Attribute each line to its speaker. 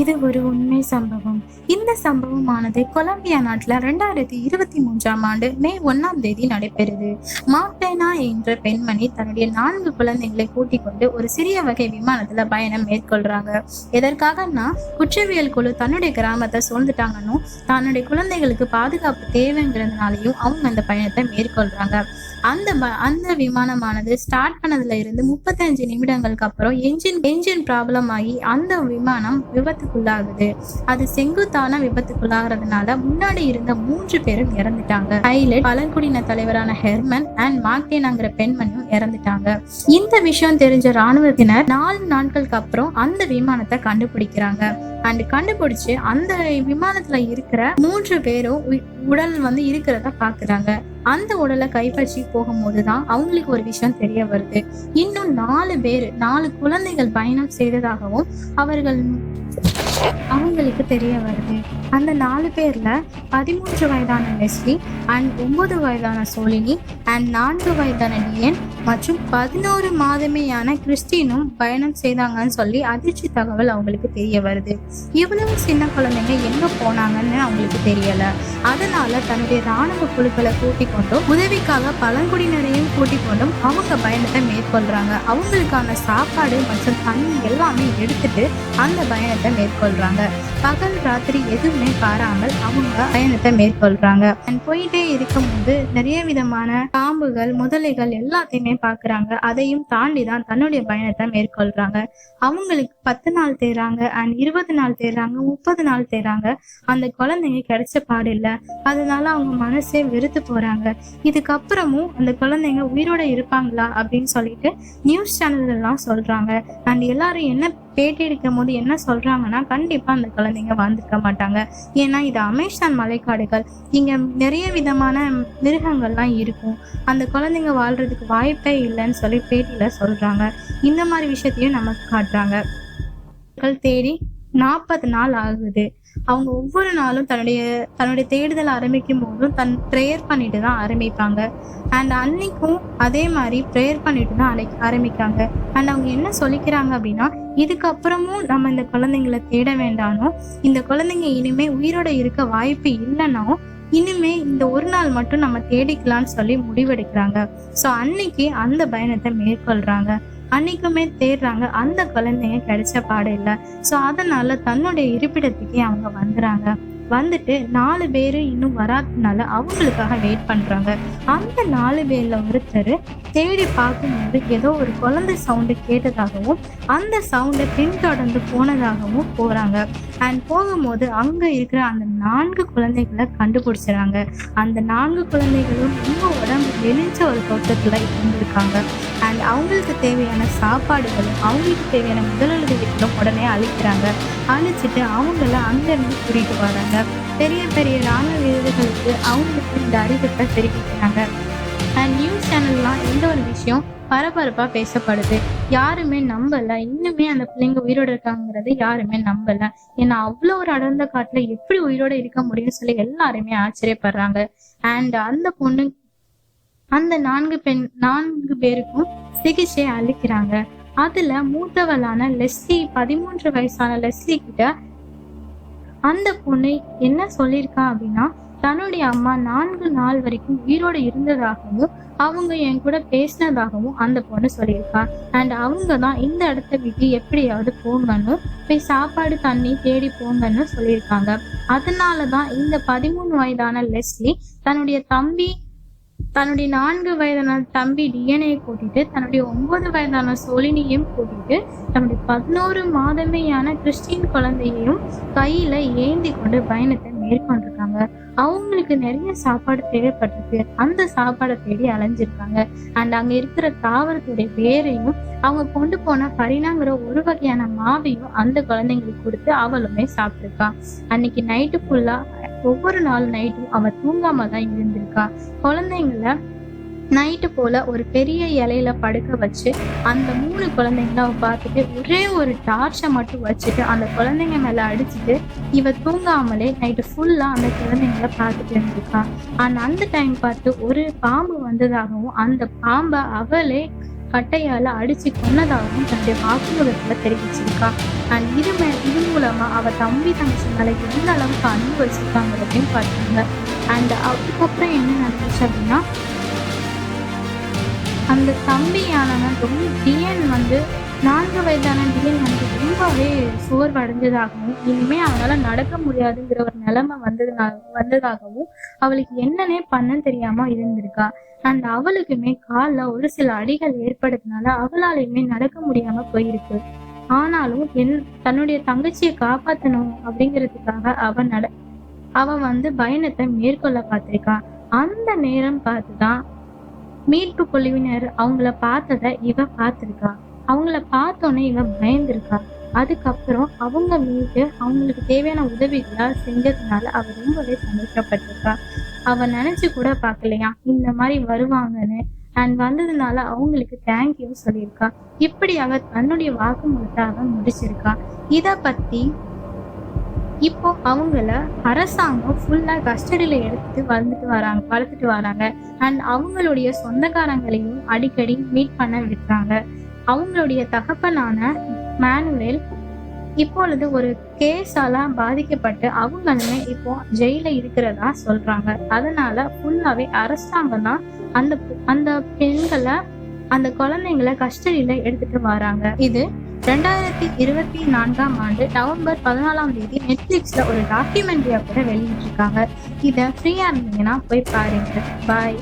Speaker 1: இது ஒரு உண்மை சம்பவம். இந்த சம்பவமானது கொலம்பியா நாட்டில் ரெண்டாயிரத்தி இருபத்தி மூன்றாம் ஆண்டு மே ஒன்னாம் தேதி நடைபெறுது. மார்டேனா என்ற பெண்மணி தன்னுடைய நான்கு குழந்தைகளை கூட்டிக் கொண்டு ஒரு சிறிய வகை விமானத்துல பயணம் மேற்கொள்றாங்க. எதற்காகன்னா குற்றவியல் குழு தன்னுடைய கிராமத்தை சூழ்ந்துட்டாங்கன்னு தன்னுடைய குழந்தைகளுக்கு பாதுகாப்பு தேவைங்கிறதுனாலையும் அவங்க அந்த பயணத்தை மேற்கொள்றாங்க. அந்த அந்த விமானமானது ஸ்டார்ட் பண்ணதுல இருந்து முப்பத்தஞ்சு நிமிடங்களுக்கு அப்புறம் என்ஜின் என்ஜின் ப்ராப்ளம் ஆகி அந்த விமானம் விபத்துக்குள்ளாகுது. அது செங்குத்தான விபத்துக்குள்ளாகிறதுனால முன்னாடி இருந்த மூன்று பேரும் இறந்துட்டாங்க. பைலட் பழங்குடியின தலைவரான ஹெர்மன் அண்ட் மார்டேனாங்கிற பெண்மணியும் இறந்துட்டாங்க. இந்த விஷயம் தெரிஞ்ச ராணுவத்தினர் நாலு நாட்களுக்கு அப்புறம் அந்த விமானத்தை கண்டுபிடிக்கிறாங்க. அண்ட் கண்டுபிடிச்சு அந்த விமானத்துல இருக்கிற மூன்று பேரும் உ- உடல் வந்து இருக்கிறத பாக்குறாங்க. அந்த உடலை கைப்பற்றி போகும்போது தான் அவங்களுக்கு ஒரு விஷயம் தெரிய வருது. இன்னும் நாலு பேர் நாலு குழந்தைகள் பயணம் செய்ததாகவும் அவர்கள் அவங்களுக்கு தெரிய வருது. அந்த நாலு பேர்ல பதிமூன்று வயதான லெஸ்லி அண்ட் ஒன்பது வயதான சோழினி அண்ட் நான்கு வயதான டிஎன் மற்றும் பதினோரு மாதமேயான கிறிஸ்டினும் பயணம் செய்தாங்கன்னு சொல்லி அதிர்ச்சி தகவல் அவங்களுக்கு தெரிய வருது. இவ்வளவு சின்ன குழந்தைங்க எங்க போனாங்கன்னு அவங்களுக்கு தெரியல. அதனால தன்னுடைய ராணுவ குழுக்களை கூட்டிக் கொண்டும் உதவிக்காக பழங்குடியினரையும் கூட்டிக் கொண்டும் அவங்க பயணத்தை மேற்கொள்றாங்க. அவங்களுக்கான சாப்பாடு மற்றும் தண்ணி எல்லாமே எடுத்துட்டு அந்த பயணத்தை மேற்கொள்றாங்க. பகல் ராத்திரி எதுவுமே பாராமல் அவங்க பயணத்தை மேற்கொள்றாங்க. And போயிட்டே இருக்கும்போது நிறைய விதமான பாம்புகள் முதலைகள் எல்லாத்தையுமே பாக்குறாங்க. அதையும் தாண்டி தான் தன்னுடைய பயணத்தை மேற்கொள்றாங்க. அவங்களுக்கு பத்து நாள் தேர்றாங்க அண்ட் இருபது நாள் தேர்றாங்க முப்பது நாள் தேறாங்க. அந்த குழந்தைங்க கிடைச்ச பாடு இல்ல. அதனால அவங்க மனசே வெறுத்து போறாங்க. இதுக்கப்புறமும் அந்த குழந்தைங்க உயிரோட இருப்பாங்களா அப்படின்னு சொல்லிட்டு நியூஸ் சேனல் எல்லாம் சொல்றாங்க. அண்ட் எல்லாரும் என்ன பேட்டி எடுக்கும் போது என்ன சொல்றாங்கன்னா கண்டிப்பா அந்த குழந்தைங்க வாழ்ந்துக்க மாட்டாங்க. ஏன்னா இது அமேசான் மலைக்காடுகள். இங்க நிறைய விதமான மிருகங்கள்லாம் இருக்கும். அந்த குழந்தைங்க வாழ்றதுக்கு வாய்ப்பே இல்லைன்னு சொல்லி பேட்டியில சொல்றாங்க. இந்த மாதிரி விஷயத்தையும் நமக்கு காட்டுறாங்க. தேடி நாற்பது நாள் ஆகுது. அவங்க ஒவ்வொரு நாளும் தன்னுடைய தன்னுடைய தேடுதல் ஆரம்பிக்கும் போதும் தன் ப்ரேயர் பண்ணிட்டு தான் ஆரம்பிப்பாங்க. அண்ட் அன்னைக்கும் அதே மாதிரி ப்ரேயர் பண்ணிட்டு தான் அரை ஆரம்பிக்காங்க அண்ட் அவங்க என்ன சொல்லிக்கிறாங்க அப்படின்னா இதுக்கப்புறமும் நம்ம இந்த குழந்தைங்களை தேட வேண்டானோ இந்த குழந்தைங்க இனிமே உயிரோட இருக்க வாய்ப்பு இல்லைன்னா இனிமே இந்த ஒரு நாள் மட்டும் நம்ம தேடிக்கலாம்னு சொல்லி முடிவெடுக்கிறாங்க. ஸோ அன்னைக்கு அந்த பயணத்தை மேற்கொள்றாங்க. அன்னைக்குமே தேடுறாங்க. அந்த குழந்தைங்க கிடைச்ச பாடம் இல்லை. ஸோ அதனால தன்னுடைய இருப்பிடத்துக்கே அவங்க வந்துறாங்க. வந்துட்டு நாலு பேர் இன்னும் வராதனால அவங்களுக்காக வெயிட் பண்றாங்க. அந்த நாலு பேர்ல ஒருத்தர் தேடி பார்க்கும்போது ஏதோ ஒரு குழந்தை சவுண்டு கேட்டதாகவும் அந்த சவுண்டை பின்தொடர்ந்து போனதாகவும் போறாங்க. அண்ட் போகும்போது அங்க இருக்கிற அந்த நான்கு குழந்தைகளை கண்டுபிடிச்சிறாங்க அந்த நான்கு குழந்தைகளும் ரொம்ப உடம்பு நெளிஞ்ச ஒரு தோட்டத்துல இருந்திருக்காங்க. அண்ட் அவங்களுக்கு தேவையான சாப்பாடுகளும் அவங்களுக்கு தேவையான முதலுதவிகளும் உடனே அழிக்கிறாங்க அழிச்சிட்டு அவங்கள அங்கேருந்து கூட்டிட்டு வராங்க. பெரிய பெரிய ராணுவ வீரர்களுக்கு அவங்களுக்கு இந்த அறிவிப்பை தெரிவிக்கிறாங்க. அண்ட் நியூஸ் சேனல்லாம் இந்த ஒரு விஷயம் பரபரப்பா பேசப்படுது? யாருமே நம்பலை. இன்னுமே அந்த பிள்ளைங்க உயிரோட இருக்காங்கிறது யாருமே நம்பலை. ஏன்னா அவ்வளோ ஒரு அடர்ந்த காட்டுல எப்படி உயிரோட இருக்க முடியும்னு சொல்லி எல்லாருமே ஆச்சரியப்படுறாங்க. அண்ட் அந்த பொண்ணு அந்த நான்கு பெண் நான்கு பேருக்கும் சிகிச்சை அளிக்கிறாங்க. அதுல மூத்தவளான லெஸ்லி பதிமூன்று வயசான லெஸ்லி கிட்ட அந்த பொண்ணு என்ன சொல்லியிருக்கா அப்படின்னா தன்னுடைய அம்மா நான்கு நாள் வரைக்கும் உயிரோடு இருந்ததாகவும் அவங்க என் கூட பேசினதாகவும் அந்த பொண்ணு சொல்லியிருக்கா. அண்ட் அவங்க தான் இந்த இடத்த விட்டு எப்படியாவது போங்கன்னு போய் சாப்பாடு தண்ணி தேடி போங்கன்னு சொல்லியிருக்காங்க. அதனால தான் இந்த பதிமூணு வயதான லெஸ்லி தன்னுடைய தம்பி தன்னுடைய நான்கு வயதான தம்பி டிஎன்ஏ கூட்டிட்டு தன்னுடைய ஒன்பது வயதான சோலினியையும் கூட்டிட்டு தன்னுடைய பதினோரு மாதமேயான கிறிஸ்டின் குழந்தையையும் கையில ஏந்தி கொண்டு பயணத்தை மேற்கொண்டிருக்காங்க. அவங்களுக்கு நிறைய சாப்பாடு தேவைப்பட்டிருக்கு. அந்த சாப்பாடை தேடி அலைஞ்சிருக்காங்க. அண்ட் அங்க இருக்கிற தாவரத்துடைய பேரையும் அவங்க கொண்டு போன பரிணாங்கிற ஒரு வகையான மாவையும் அந்த குழந்தைங்களுக்கு கொடுத்து அவளுமே சாப்பிட்டுருக்கான் அன்னைக்கு நைட்டு ஃபுல்லா ஒவ்வொரு நாள் நைட்டும் அவ தூங்காம தான் இருந்திருக்கா குழந்தைங்கள நைட்டு போல ஒரு பெரிய இலையில படுக்க வச்சு அந்த மூணு குழந்தைங்கள அவ பார்த்துட்டு ஒரே ஒரு டார்ச்சை மட்டும் வச்சுட்டு அந்த குழந்தைங்க மேல அடிச்சுட்டு இவ தூங்காமலே நைட்டு ஃபுல்லா அந்த குழந்தைங்கள பார்த்துட்டு இருந்திருக்கா. ஆனா அந்த டைம் பார்த்து ஒரு பாம்பு வந்ததாகவும் அந்த பாம்பை அவளே கட்டையால அடிச்சு கொன்னதாகவும் தன்னுடைய வாக்குமூலத்துல தெரிவிச்சிருக்கா. அண்ட் இது மே இது மூலமா அவ தம்பி தங்கச்சி மேல எந்த அளவுக்கு அன்பு வச்சிருக்காங்கிறதையும் பார்த்தாங்க. அண்ட் அதுக்கப்புறம் என்ன நடந்துச்சு அப்படின்னா அந்த தம்பியானவன் ரொம்ப டிஎன் வந்து நான்கு வயதான டிஎன் வந்து ரொம்பவே சோர்வடைஞ்சதாகவும் இனிமே அவனால நடக்க முடியாதுங்கிற ஒரு நிலைமை வந்ததுனால வந்ததாகவும் அவளுக்கு என்னன்னே பண்ணன்னு தெரியாம இருந்திருக்கா. அந்த அவளுக்குமே காலில் ஒரு சில அடிகள் ஏற்படுறதுனால அவளாலையுமே நடக்க முடியாம போயிருக்கு. ஆனாலும் என் தன்னுடைய தங்கச்சியை காப்பாத்தணும் அப்படிங்கிறதுக்காக அவன் நட அவன் வந்து பயணத்தை மேற்கொள்ள பார்த்திருக்கான் அந்த நேரம் பார்த்துதான் மீட்பு குழுவினர் அவங்கள பார்த்தத இவ பார்த்திருக்கான் அவங்கள பார்த்தோன்னே இவ பயந்துருக்கா. அதுக்கப்புறம் அவங்க மீது அவங்களுக்கு தேவையான உதவிகளை செஞ்சதுனால அவ ரொம்பவே சந்தோஷப்பட்டிருக்கா. அவ நினைச்சு கூட பார்க்கலையா? இந்த மாதிரி வருவாங்கன்னு. அண்ட் வந்ததுனால அவங்களுக்கு தேங்க்யூ சொல்லியிருக்கா. இப்படி அவ தன்னுடைய வாக்குமூலத்தை அவன் முடிச்சிருக்கா. இத பத்தி இப்போ அவங்கள அரசாங்கம் ஃபுல்லா கஸ்டடியில எடுத்துட்டு வந்துட்டு வராங்க வளர்த்துட்டு வராங்க. அண்ட் அவங்களுடைய சொந்தக்காரங்களையும் அடிக்கடி மீட் பண்ண விடுறாங்க அவங்களுடைய தகப்பனான மேனுவேல் இப்பொழுது ஒரு கேஸால பாதிக்கப்பட்டு அவங்களுமே இப்போ ஜெயில இருக்கிறதா சொல்றாங்க. அதனால ஃபுல்லாவே அரசாங்கம் தான் அந்த அந்த பெண்களை அந்த குழந்தைங்களை கஸ்டடியில எடுத்துட்டு வராங்க. இது ரெண்டாயிரத்தி இருபத்தி நான்காம் ஆண்டு நவம்பர் பதினாலாம் தேதி நெட்ஃபிளிக்ஸ்ல ஒரு டாக்குமெண்ட்ரியா கூட வெளியிட்டிருக்காங்க. இதை ஃப்ரீயா இருந்தீங்கன்னா போய் பாருங்க. பாய்